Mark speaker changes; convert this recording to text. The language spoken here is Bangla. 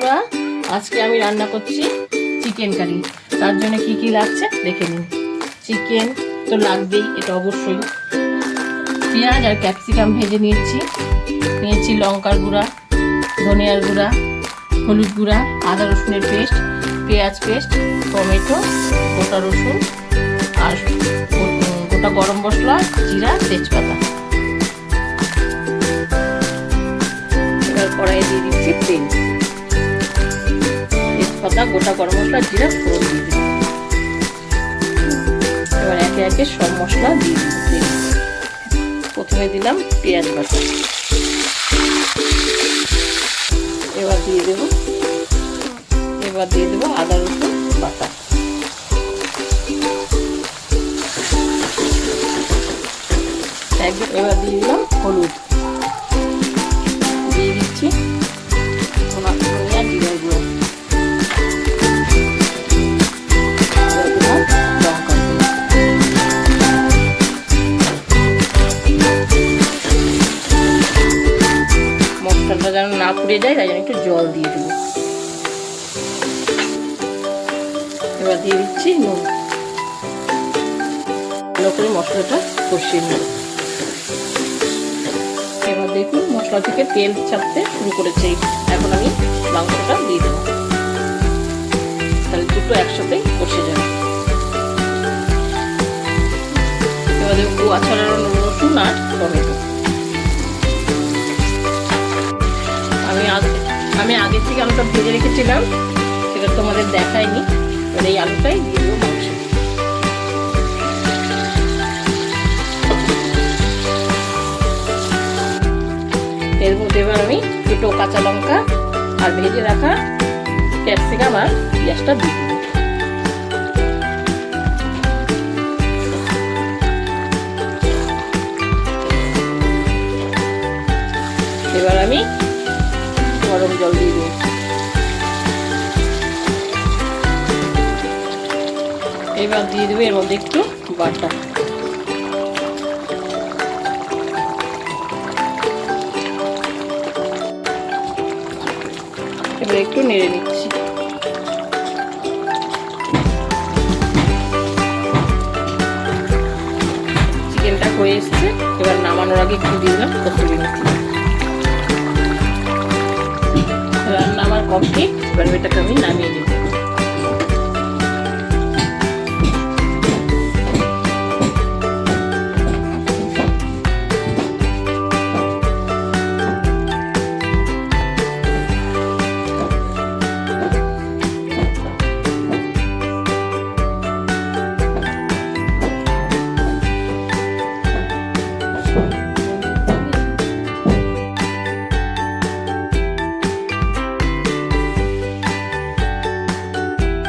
Speaker 1: বন্ধুরা, আজকে আমি রান্না করছি চিকেন কারি তার জন্য কি কি লাগছে দেখে নিন। চিকেন তো লাগবেই, এটা অবশ্যই। পেঁয়াজ আর ক্যাপসিকাম ভেজে নিয়েছি। নিয়েছি লঙ্কার গুঁড়া, ধনিয়ার গুঁড়া, হলুদ গুঁড়া, আদা রসুনের পেস্ট, পেঁয়াজ পেস্ট, টমেটো, গোটা রসুন আর গোটা গরম মশলা, জিরা, তেজপাতা। তেজপাতা গোটা গরম মশলা জিরা ফোড়ন দিয়ে দিচ্ছি এবার একে একে সব মশলা দিয়ে দিব প্রথমে দিলাম পেঁয়াজ বাটা। এবার দিয়ে দেবো, এবার দিয়ে দেবো আদা রসুন বাটা। এবার দিয়ে দিলাম পুড়ে যায়, তাই একটু জল দিয়ে দেবো। এবার দিয়ে দিচ্ছি নুন। ভালো করে মশলাটা কষিয়ে নেব। এবার দেখুন, মশলা থেকে তেল ছাড়তে শুরু করেছে। এখন আমি মাংসটা দিয়ে দেবো। তাহলে দুটো একসাথে কষে যাবে। এবার দেবো কুয়া ছাড়ানো রসুন আর টমেটো। আমি আগে থেকে আলুটা ভেজে রেখেছিলাম, সেটা তোমাদের দেখায়নি এবার এই আলুটাই এর মধ্যে এবার আমি দুটো কাঁচা লঙ্কা আর ভেজে রাখা ক্যাপসিকাম আর পেঁয়াজটা দেবো। এবার আমি গরম জল দেবো এবার দিয়ে দেবো এর মধ্যে একটু বাটা। এবার একটু নেড়ে নিচ্ছি। চিকেনটা হয়ে এসছে, এবার নামানোর আগে একটু দিয়ে দিলাম কসুরি মেথি কমপ্লিট এবার এটাকে আমি নামিয়ে নেব